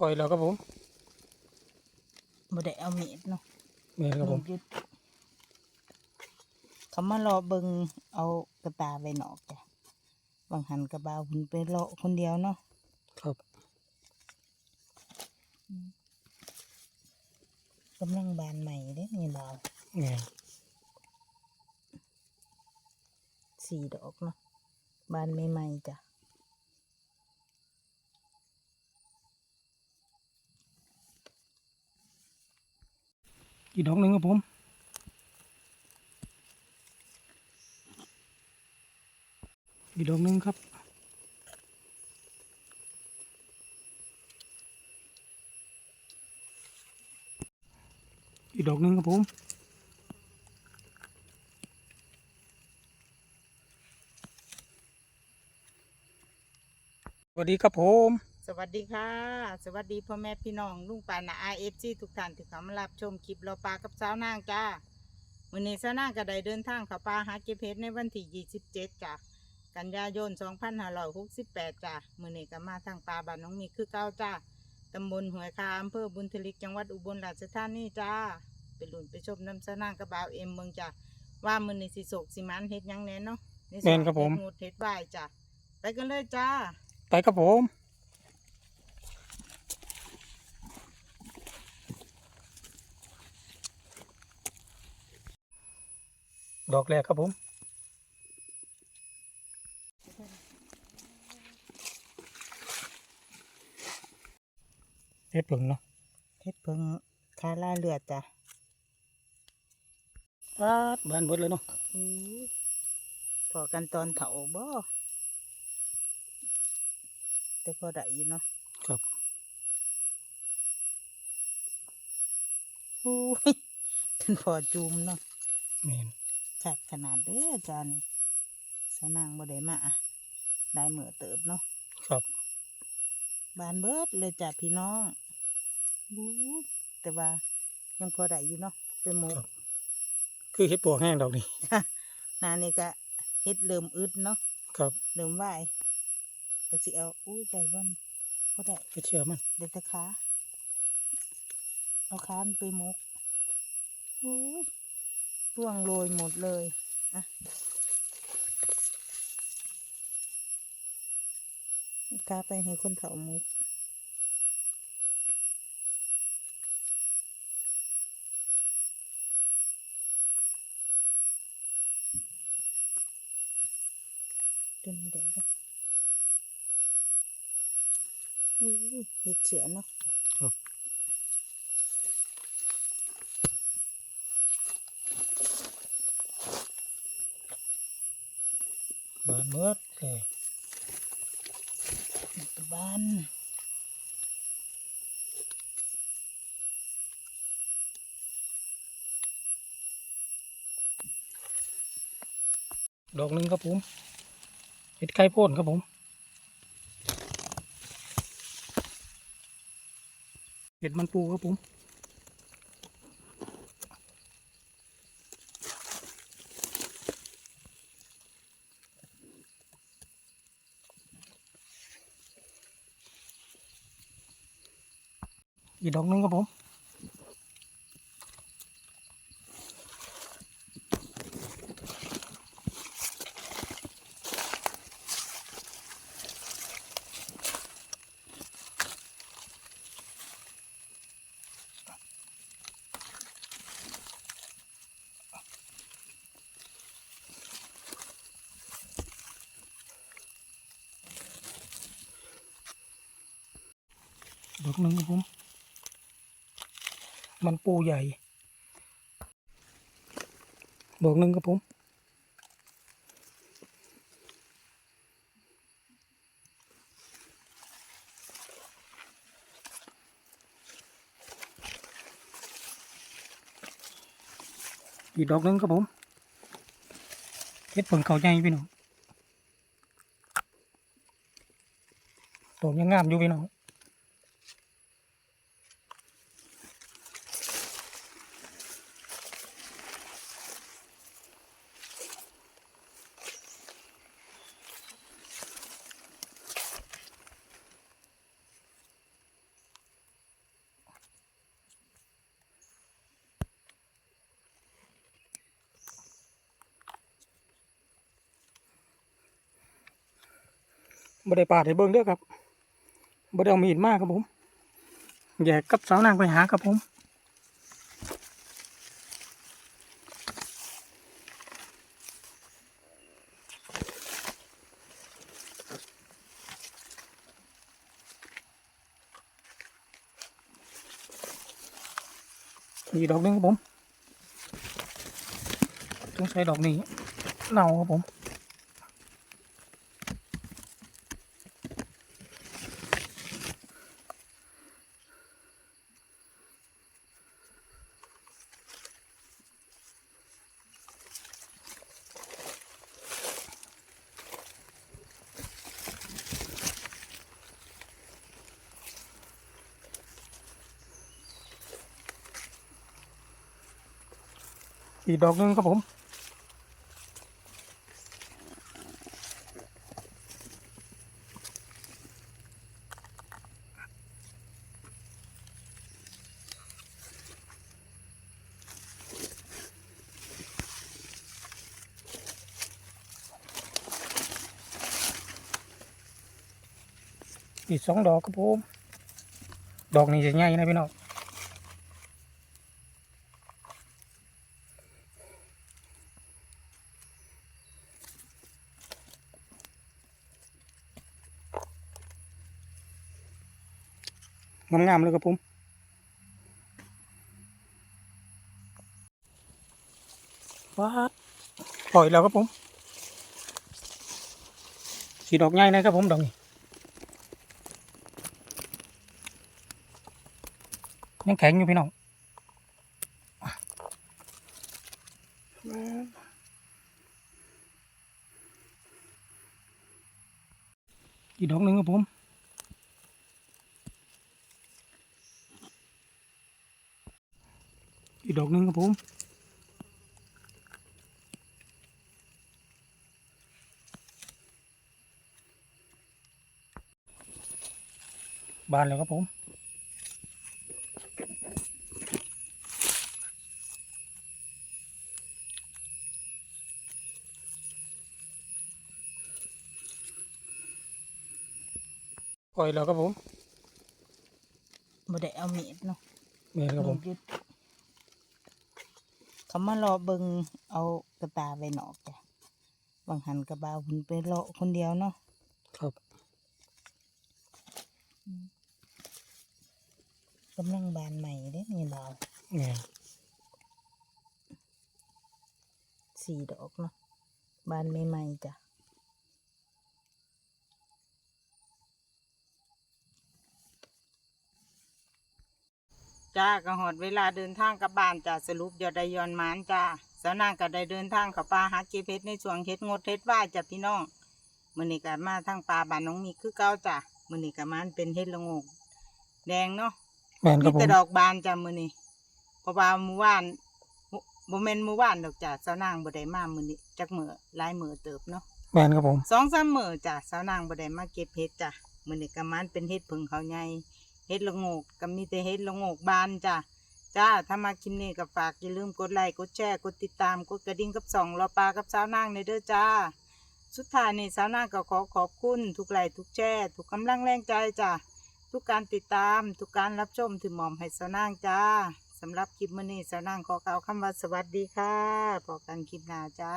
ปล่อยแล้วครับผมบ่ได้เอามีดเนาะแม่นครับผมหยุดเขามารอเบิงเอากระตาไว้นอกจ้ะบางหันกระบาวหุ่นไปเลาะคนเดียวเนาะครับกำลังบานใหม่เด้นี่บาวแม่นสี่ดอกเนาะบานใหม่ๆจ้ะ อีกดอกหนึ่งครับผมอีกดอกหนึ่งครับอีกดอกหนึ่งครับผมสวัสดีครับผม วัสดีค่ะ สวัสดีพ่อแม่พี่น้องลุงปานาไอเอฟซีทุกท่านที่เข้ามารับชมคลิปเราปลากับสาวนางจ้ามื้อนี้สาวนางก็ได้เดินทางเข้าป่าหาเก็บเห็ดในวันที่27จ้ะกันยายน 2568จ้ะมื้อนี้ก็มาทางป่าบ้านน้องมีคือเก่าจ้าตำบลห้วยคาอำเภอบุญทลิกจังหวัดอุบลราชธานีจ้าไปลุ้นไปชมน้ำสาวนางกับบ่าวเอ็มเมืองจ้ะว่ามื้อนี้สิโศกสิหมันเฮ็ดหยังแหน่เนาะในส่วแม่นครับผม เฮ็ดงูดเฮ็ดวายจ้ะไปกันเลยจ้า ไปครับผม ดอกแรกครับผมเฮ็ดผึ่งเนาะเฮ็ดเพิ่งคาล่าเลือดจ้ะปาดบานเบิดเลยเนาะอู้พอกันตอนเถาบ่แต่พอได้อยู่เนาะครับอู้ยท่านพอจูมเนาะแม่น จัดขนาดเด้ออาจารย์นี่สาวนางบ่ได้มาได้เหมือเติบเนาะครับบานเบิดเลยจ้ะพี่น้องบู๊แต่ว่ายังพอได้อยู่เนาะเป็นหมูครับคือเฮ็ดปวกแห้งดอกนี้หนานี่ก็เฮ็ดเริ่มอึดเนาะครับเริ่มไหวก็สิเอาอู้ได้บ่นี่บ่ได้ไปเชื่อมันเด็ดแตะขาเอาคานไปหมกโอ้ย ร่วงโรยหมดเลยอะกาไปให้คนเถาหมุกตัวนี้ได้ปะโอ้เห็ดเสือเนาะ ครับ บานเบิดเลยตัวบ้านดอกหนึ่งครับผมเห็ดไข่โพนครับผมเห็ดมันปูครับผม อีกดอกหนึ่งครับผมดอกหนึ่งครับผม มันปูใหญ่ดอกหนึ่งครับผมอีกดอกหนึ่งครับผมเฮ็ดผลเขาใหญ่พี่น้องดอกยังงามอยู่พี่น้อง บ่ได้ปาดให้เบิ่งเด้อครับบ่ได้เอามีดมากครับผมแยกกับสาวนางไปหาครับผมอีดอกนึงครับผมต้องใช้ดอกนี้เน่าครับผม อีกดอกนึงครับผม อีกสองดอกครับผม ดอกนี้จะใหญ่นะพี่น้อง งามๆเลยครับผมว้าปล่อยแล้วครับผมสีดอกใหญ่นะครับผมดอกนี้ยังแข็งอยู่พี่น้องอีกดอกหนึ่งครับผม อีกดอกหนึ่งครับผมบานแล้วครับผมปล่อยแล้วครับผมบ่ได้เอามีดเนาะนี่ครับผมหยุด เขามารอเบิงเอากระตาไว้นอกจ้ะบางหันกระบาวเพิ่นไปรอคนเดียวเนาะครับกำลังบานใหม่เด้นี่บาวนี่สี่ดอกเนาะบานใหม่ๆจ้ะ จ้าก็หอดเวลาเดินทางกลับบ้านจ้าสรุปยอดได้ยอนหมานจ้าสาวนางก็ได้เดินทางเข้าป่าหาเก็บเห็ดในช่วงเห็ดงดเห็ดว่าจ้ะพี่น้องมื้อนี้ก็มาทางป่าบ้านน้องมีคือเก่าจ้ะมื้อนี้ก็มันเป็นเห็ดละโงกแดงเนาะแม่นคมีรับผมแต่ดอกบานจ้ะมื้อนี้เพราะว่ามื้อวานบ่บ่แม่นมื้อวานดอกจ้ะสาวนางบ่ได้มามื้อนี้จักมื้อหลายมื้อเติบเนาะ แม่นครับผมสองสามมื้อจ้ะสาวนางบ่ได้มาเก็บเห็ดจ้ะมื้อนี้ก็มันเป็นเห็ดผึ่งเขาใหญ่ เห็ดละงกก็มีแต่เห็ดละงกบานจ้ะจ้าถ้ามาคลิปนี้ก็ฝากอย่าลืมกดไลค์กดแชร์กดติดตามกดกระดิ่งกับสองรอปลากับสาวนางในเด้อจ้า สุดท้ายนี่สาวนางก็ขอขอบคุณ ทุกไลค์ทุกแชร์ทุกกำลังแรงใจจ้ะทุกการติดตามทุกการรับชมที่หมอมให้สาวนางจ้าสำหรับคลิปมื้อนี้สาวนางขอกล่าวคำว่าสวัสดีค่ะพอกันคลิปหน้าจ้า